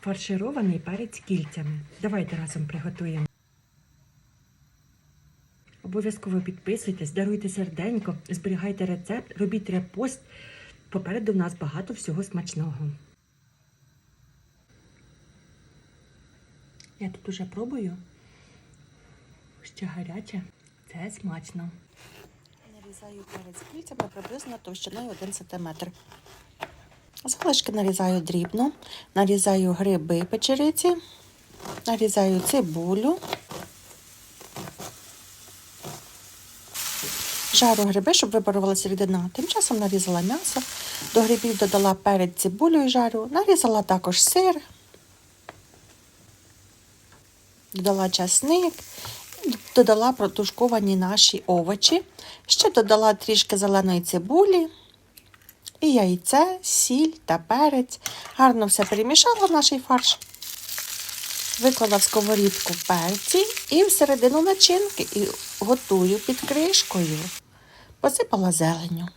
фарширований перець кільцями. Давайте разом приготуємо. Обов'язково підписуйтесь, даруйте серденько, зберігайте рецепт, робіть репост. Попереду в нас багато всього смачного. Я тут уже пробую. Ще гаряче. Це смачно. Нарізаю перець кільцями приблизно товщиною 1 см. Залишки нарізаю дрібно, нарізаю гриби печериці, нарізаю цибулю, жару гриби, щоб випарувалася рідина. Тим часом нарізала м'ясо, до грибів додала перець, цибулю і жарю, нарізала також сир, додала часник, додала протушковані наші овочі, ще додала трішки зеленої цибулі і яйце, сіль та перець. Гарно все перемішала в наш фарш. Виклала в сковорідку перці і всередину начинки і готую під кришкою. Посипала зеленю.